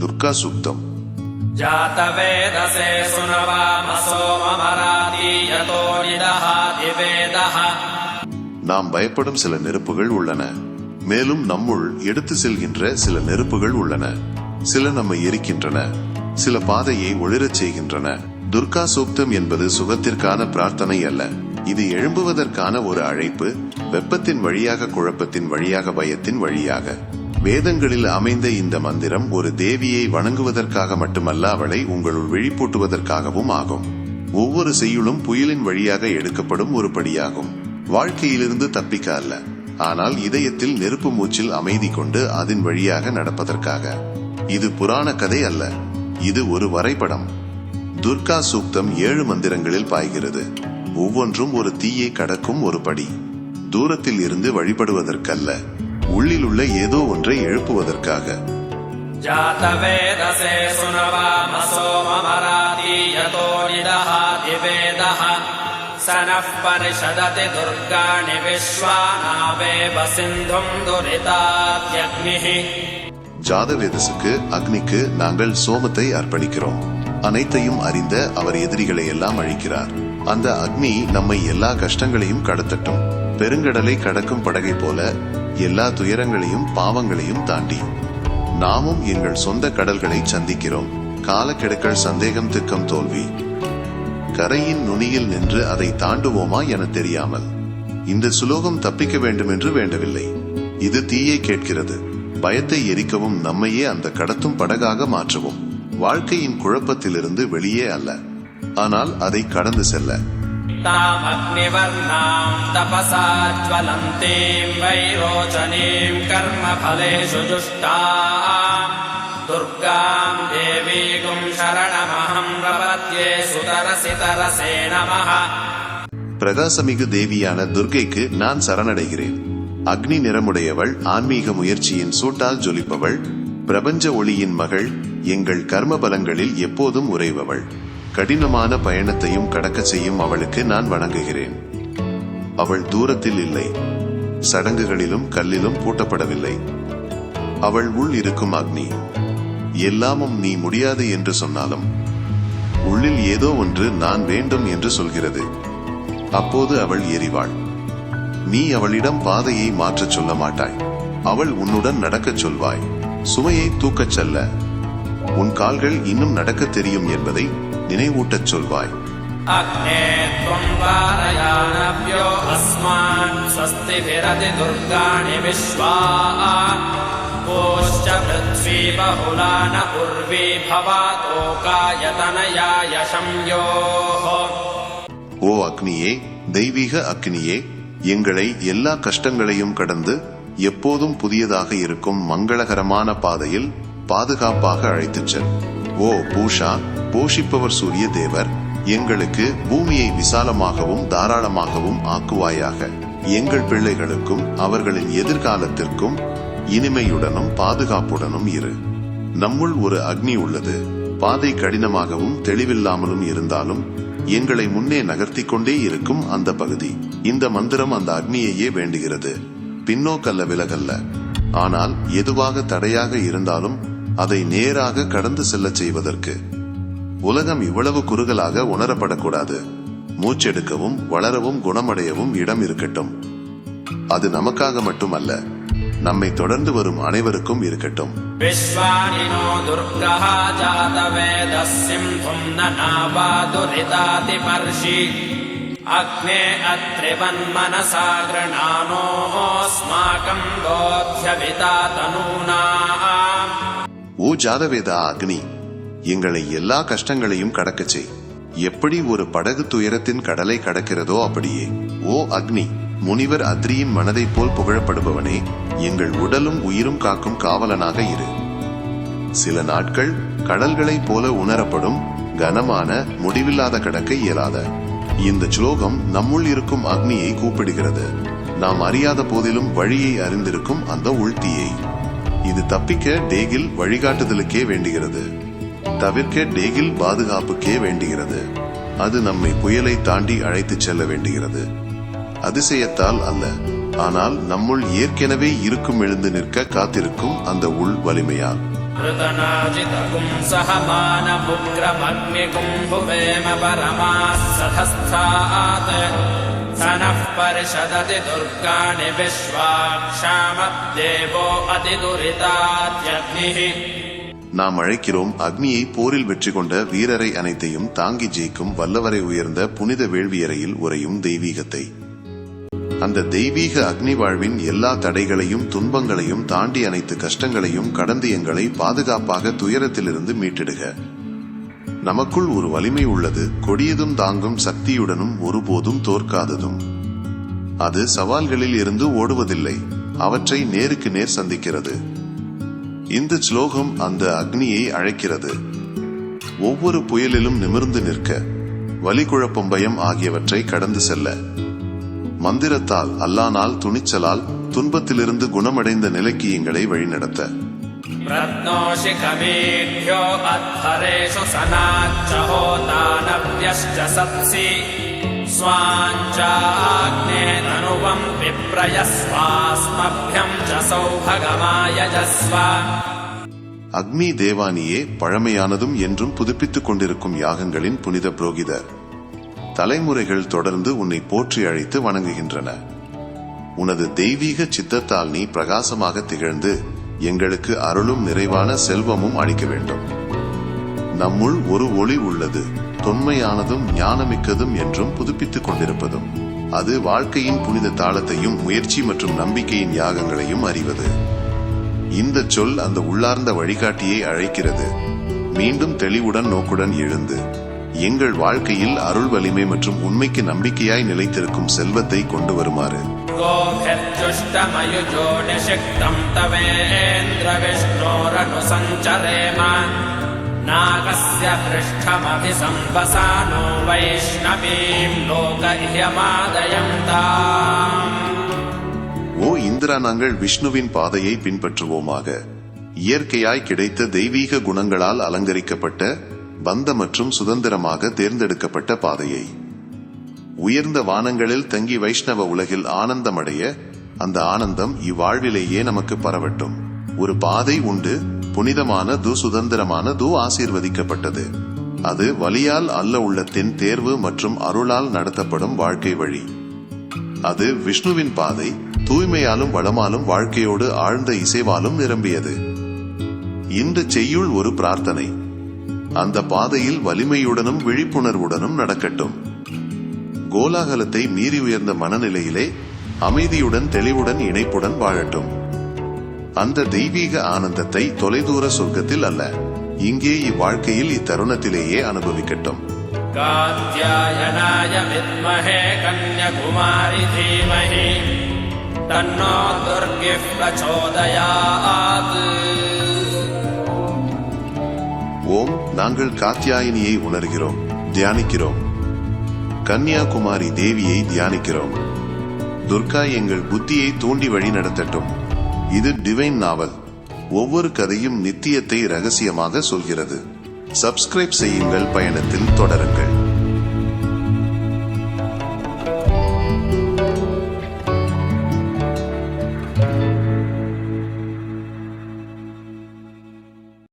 துர்கா சுக்தம் जातवेदसे सुनवामसो ममरातीयतो निदहाति वेदः நாம் பயப்படும் சில நெருப்புகள் உள்ளன மேலும் நம்முள் எடுத்து செல்கின்ற சில நெருப்புகள் உள்ளன சில நம்மை எரிக்கின்றன சில பாதையை ஒளிரச் செய்கின்றன துர்கா சூக்தம் என்பது சுகத்திற்கான பிரார்த்தனை அல்ல இது எழும்புவதற்கான ஒரு அழைப்பு வெப்பத்தின் வழியாக குழப்பத்தின் வழியாக பயத்தின் வழியாக வேதங்களில் அமைந்த இந்த மந்திரம் ஒரு தேவியை வணங்குவதற்காக மட்டுமல்ல அவளை உங்களுள் விழிப்பூட்டுவதற்காகவும் ஆகும். ஒவ்வொரு செய்யுளும் புயலின் வழியாக எடுக்கப்படும் ஒரு படியாகும். வாழ்க்கையிலிருந்து தப்பிக்க அல்ல. ஆனால் இதயத்தில் நெருப்பு மூச்சில் அமைதி கொண்டு அதன் வழியாக நடப்பதற்காக. இது புராண கதை அல்ல. இது ஒரு வரைபடம். துர்கா சூக்தம் ஏழு மந்திரங்களில் பாய்கிறது. ஒவ்வொன்றும் ஒரு தீயை கடக்கும் ஒரு படி. தூரத்தில் இருந்து வழிபடுவதற்கல்ல. உள்ளில் உள்ள ஏதோ ஒன்றை எழுப்புவதற்காக जातवेदसे सुनवामसो ममरातीयतो निदहाति वेदः स नः परिषदति दुर्गाणि विश्वानावेव सिन्धुम् दुरितात्यग्निः ஜாதவேதசுக்கு அக்னிக்கு நாங்கள் சோமத்தை அர்ப்பணிக்கிறோம் அனைத்தையும் அறிந்த அவர் எதிரிகளை எல்லாம் அழிக்கிறார் அந்த அக்னி நம்மை எல்லா கஷ்டங்களையும் கடத்தட்டும் பெருங்கடலை கடக்கும் படகை போல எல்லா துயரங்களையும் பாவங்களையும் தாண்டி. நாமும் எங்கள் சொந்த கடல்களை சந்திக்கிறோம். காலக்கெடுக்கள் சந்தேகம் திக்கம் தோல்வி. கரையின் நுனியில் நின்று அதை தாண்டுவோமா என தெரியாமல். இந்த சுலோகம் தப்பிக்க வேண்டும் என்று வேண்டவில்லை. இது தீயை கேட்கிறது. பயத்தை எரிக்கவும் நம்மையே அந்த கடத்தும் படகாக மாற்றவும். வாழ்க்கையின் குழப்பத்திலிருந்து வெளியே அல்ல. ஆனால் அதை கடந்து செல்ல. तामग्निवर्णाम् तपसा ज्वलन्तीम् वैरोचनीम् कर्मफलेषु जुष्टाम् दुर्गाम् देवीगुम् शरणमहम् प्रपद्ये सुतरसि तरसे नमः பிரகாசமிகு தேவியான துர்க்கைக்கு நான் சரணடைகிறேன் அக்னி நிறமுடையவள் ஆன்மீக முயற்சியின் சூட்டால் ஜொலிப்பவள் பிரபஞ்ச ஒளியின் மகள் எங்கள் கர்ம பலங்களில் எப்போதும் உறைபவள் கடினமான பயணத்தையும் கடக்க செய்யும் அவளுக்கு நான் வணங்குகிறேன். அவள் தூரத்தில் இல்லை. சடங்குகளிலும் கல்லிலும் பூட்டப்படவில்லை. அவள் உள் இருக்கும் அக்னி. எல்லாமும் நீ முடியாது என்று சொன்னாலும் உள்ளில் ஏதோ ஒன்று நான் வேண்டும் என்று சொல்கிறது. அப்போது அவள் எரிவாள். நீ அவளிடம் பாதையை மாற்றச் சொல்ல மாட்டாய். அவள் உன்னுடன் நடக்கச் சொல்வாய். சுமையை தூக்கச் செல்ல. உன் கால்கள் இன்னும் நடக்கத் தெரியும் என்பதை நினைவூட்டச் சொல்வாய் अग्ने त्वम् वारयानभ्यो अस्मान् स्वस्तिभिरति दुर्गाणि विश्वा कोश्च पृथ्वी बहुला न उर्वी भवातोकायतनया यशंयोः ஓ அக்னியே தெய்வீக அக்னியே எங்களை எல்லா கஷ்டங்களையும் கடந்து எப்போதும் புதியதாக இருக்கும் மங்களகரமான பாதையில் பாதுகாப்பாக அழைத்துச் செல் ஓ பூஷா போஷிப்பவர் சூரிய தேவர் எங்களுக்கு பூமியை விசாலமாகவும் தாராளமாகவும் ஆக்குவாயாக. எங்கள் பிள்ளைகளுக்கும் அவர்களின் எதிர்காலத்திற்கும் இனிமையுடனும் பாதுகாப்புடனும் இரு. நம்முள் ஒரு அக்னி உள்ளது. பாதை கடினமாகவும் தெளிவில்லாமலும் இருந்தாலும் எங்களை முன்னே நகர்த்தி கொண்டே இருக்கும் அந்த பகுதி. இந்த மந்திரம் அந்த அக்னியையே வேண்டுகிறது. பின்னோக்கல்ல விலகல்ல. ஆனால் எதுவாக தடையாக இருந்தாலும் அதை நேராக கடந்து செல்லச் செய்வதற்கு. உலகம் இவ்வளவு குறுகலாக உணரப்படக்கூடாது. மூச்செடுக்கவும் வளரவும் குணமடையவும் இடம் இருக்கட்டும். அது நமக்காக மட்டுமல்ல நம்மை தொடர்ந்து வரும் அனைவருக்கும் இருக்கட்டும். விஸ்வானினோ துர்கா ஜாதவேதஸ்யம் துரிதாதிமர்ஷி அக்னே அத்ரிவன்மனசா கிருணானோஸ்மாகம் கோப்யவிதா தனூனா ஓ ஜாதவேதா அக்னி எங்களை எல்லா கஷ்டங்களையும் கடக்கச் செய். எப்படி ஒரு படகு துயரத்தின் கடலை கடக்கிறதோ அப்படியே. ஓ அக்னி முனிவர் அத்ரியின் மனதைப் போல் புகழப்படுபவனே எங்கள் உடலும் உயிரும் காக்கும் காவலனாக இரு. சில நாட்கள் கடல்களைப் போல உணரப்படும் கனமான முடிவில்லாத கடக்க இயலாத. இந்த ஸ்லோகம் நம்முள் இருக்கும் அக்னியை கூப்பிடுகிறது. நாம் அறியாத போதிலும் வழியை அறிந்திருக்கும் அந்த உள்தியை இது தப்பிக்க டேகில் வழிகாட்டுதலுக்கே வேண்டுகிறது தவிர்க்க டேகில் பாதுகாப்புக்கே வேண்டுகிறது அது நம்மை புயலை தாண்டி அழைத்துச் செல்ல வேண்டுகிறது அதிசயத்தால் அல்ல ஆனால் நம்முள் ஏற்கனவே இருக்கும் எழுந்து நிற்க காத்திருக்கும் அந்த உள் வலிமையால் कृतनाजितपुंसः मानमुग्रमग्निकुम्भुवेम परमाः सधस्थात् स नः परिषदति दुर्गाणि विश्वाक्षामदेवो अतिदुरितात्यग्निः நாம் அழைக்கிறோம் அக்னியை போரில் வெற்றி கொண்ட வீரரை அனைத்தையும் தாங்கி ஜெயிக்கும் வல்லவரை உயர்ந்த புனித வேள்வியறையில் உறையும் தெய்வீகத்தை அந்த தெய்வீக அக்னி வாழ்வின் எல்லா தடைகளையும் துன்பங்களையும் தாண்டி அனைத்து கஷ்டங்களையும் கடந்து எங்களை பாதுகாப்பாக துயரத்திலிருந்து மீட்டிடுக நமக்குள் ஒரு வலிமை உள்ளது. கொடியதும் தாங்கும் சக்தியுடனும் ஒருபோதும் தோற்காததும். அது சவால்களில் இருந்து ஓடுவதில்லை. அவற்றை நேருக்கு நேர் சந்திக்கிறது. இந்த ஸ்லோகம் அந்த அக்னியை அழைக்கிறது. ஒவ்வொரு புயலிலும் நிமிர்ந்து நிற்க வலிகுழப்பம் பயம் ஆகியவற்றை கடந்து செல்ல. மந்திரத்தால் அல்லானால் துணிச்சலால் துன்பத்திலிருந்து குணமடைந்த நிலைக்கு எங்களை வழிநடத்த. प्रत्नोषि कमेभ्यो अध्वरेषु सनाच्च होतानव्यश्च सत्सि स्वाञ्चाग्ने तनुवम् विप्रयस्वास्मभ्यम् च सौभगमायजस्व அக்னி தேவானியே பழமையானதும் என்றும் புதுப்பித்துக் கொண்டிருக்கும் யாகங்களின் புனித புரோகிதர் தலைமுறைகள் தொடர்ந்து உன்னை போற்றி அழைத்து வணங்குகின்றன உனது தெய்வீக சித்தத்தால் நீ பிரகாசமாக திகழ்ந்து எங்களுக்கு அருளும் நிறைவான செல்வமும் அளிக்க வேண்டும். நம்முள் ஒரு ஒளி உள்ளது தொன்மையானதும் ஞானமிக்கதும் என்றும் புதுப்பித்துக் கொண்டிருப்பதும். அது வாழ்க்கையின் புனித தாளத்தையும் முயற்சி மற்றும் நம்பிக்கையின் யாகங்களையும் அறிவது. இந்த சொல் அந்த உள்ளார்ந்த வழிகாட்டியை அழைக்கிறது. மீண்டும் தெளிவுடன் நோக்குடன் எழுந்து எங்கள் வாழ்க்கையில் அருள் வலிமை மற்றும் உண்மைக்கு நம்பிக்கையாய் நிலைத்திருக்கும் செல்வத்தை கொண்டு வருமாறு. गोभिर्जुष्टमयुजो निषिक्तम् तवेन्द्रविष्णोरनुसञ्चरेम नागस्य पृष्ठमभिसम्वसानो वैष्णवीम् लोकह्यमादयन्ताम् ஓ இந்திரா நாங்கள் விஷ்ணுவின் பாதையை பின்பற்றுவோமாக இயற்கையாய் கிடைத்த தெய்வீக குணங்களால் அலங்கரிக்கப்பட்ட பந்த மற்றும் சுதந்திரமாக தேர்ந்தெடுக்கப்பட்ட பாதையை உயர்ந்த வானங்களில் தங்கி வைஷ்ணவ உலகில் ஆனந்தமடைய அந்த ஆனந்தம் இவ்வாழ்விலேயே நமக்கு பரவட்டும். ஒரு பாதை உண்டு புனிதமான து சுதந்திரமான து ஆசீர்வதிக்கப்பட்டது. அது வலியால் அல்ல உள்ளத்தின் தேர்வு மற்றும் அருளால் நடத்தப்படும் வாழ்க்கை வழி. அது விஷ்ணுவின் பாதை தூய்மையாலும் வளமாலும் வாழ்க்கையோடு ஆழ்ந்த இசைவாலும் நிரம்பியது. இன்று செய்யுள் ஒரு பிரார்த்தனை. அந்த பாதையில் வலிமையுடனும் விழிப்புணர்வுடனும் நடக்கட்டும். கோலாகலத்தை மீறி உயர்ந்த மனநிலையிலே அமைதியுடன் தெளிவுடன் இணைப்புடன் வாழட்டும். அந்த தெய்வீக ஆனந்தத்தை தொலைதூர சொர்க்கத்தில் அல்ல இங்கே இவ்வாழ்க்கையில் இத்தருணத்திலேயே அனுபவிக்கட்டும். காத்தியாயனாய தீமஹி தன்னோ துர்கி ஓம் நாங்கள் காத்தியாயினியை உணர்கிறோம் தியானிக்கிறோம். கன்னியாகுமாரி தேவியை தியானிக்கிறோம். துர்கா எங்கள் புத்தியை தூண்டி வழி நடத்தட்டும். இது டிவைன் நாவல் ஒவ்வொரு கதையும் நித்தியத்தை ரகசியமாக சொல்கிறது. சப்ஸ்கிரைப் செய்யுங்கள் பயணத்தில் தொடருங்கள்.